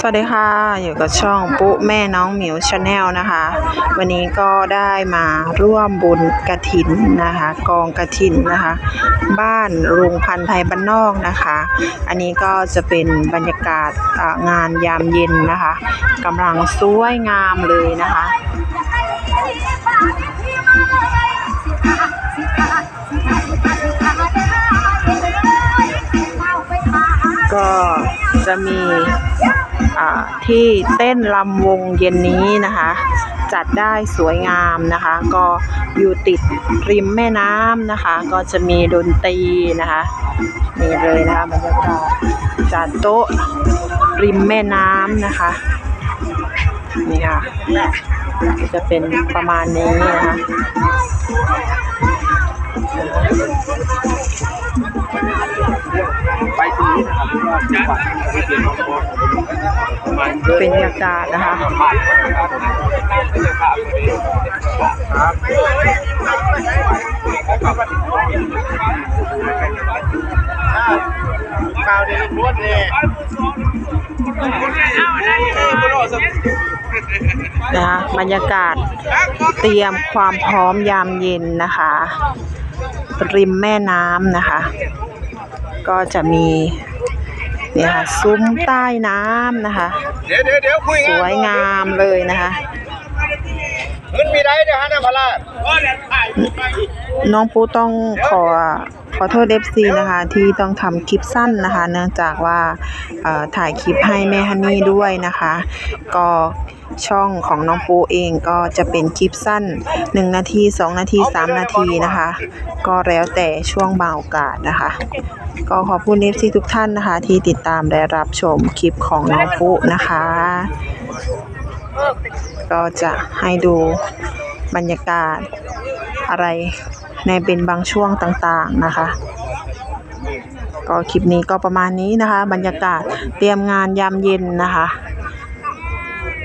สวัสดีค่ะ อยู่กับช่องปุ๊แม่น้องหมิวชาแนลนะคะ วันนี้ก็ได้มาร่วมบุญกระถินนะคะ กองกระถินนะคะ บ้านลุงพันไทยบ้านนอกนะคะ อันนี้ก็จะเป็นบรรยากาศงานยามเย็นนะคะกำลังสวยงามเลยนะคะ จะมีที่เต้นลำวงเย็นนี้นะคะ จัดได้สวยงามนะคะ ก็อยู่ติดริมแม่น้ำนะคะ ก็จะมีดนตรีนะคะนี่เลยนะคะบรรยากาศจัดโต๊ะริมแม่น้ำนะคะนี่ค่ะจะเป็นประมาณนี้นะคะ เป็นบรรยากาศนะคะข่าวเด็กล้วนเลยนะคะบรรยากาศเตรียมความพร้อมยามเย็นนะคะ ริมแม่น้ำนะคะ ก็จะมี เนี่ยค่ะซุ้มใต้น้ำนะคะเดี๋ยวเดี๋ยวเดี๋ยวคุยสกันวยงามเลยนะคะเงินมีได้เดี๋ยวฮะนะพลาน้องปูต้องขอขอโทษเอฟซีนะคะที่ต้องทำคลิปสั้นนะคะ เนื่องจากว่าเอ่อถ่ายคลิปให้แม่ฮันนี่ด้วยนะคะ ก็ ช่องของน้องปูเองก็จะเป็นคลิปสั้น 1 นาที 2 นาที 3 นาทีนะคะ ก็แล้วแต่ช่วงบางโอกาสนะคะ ก็ขอบคุณเอฟซีทุกท่านนะคะ ที่ติดตามและรับชมคลิปของน้องปูนะคะ ก็จะให้ดูบรรยากาศอะไรในเป็นบางช่วงต่างๆนะคะ ก็คลิปนี้ก็ประมาณนี้นะคะ บรรยากาศเตรียมงานยามเย็นนะคะ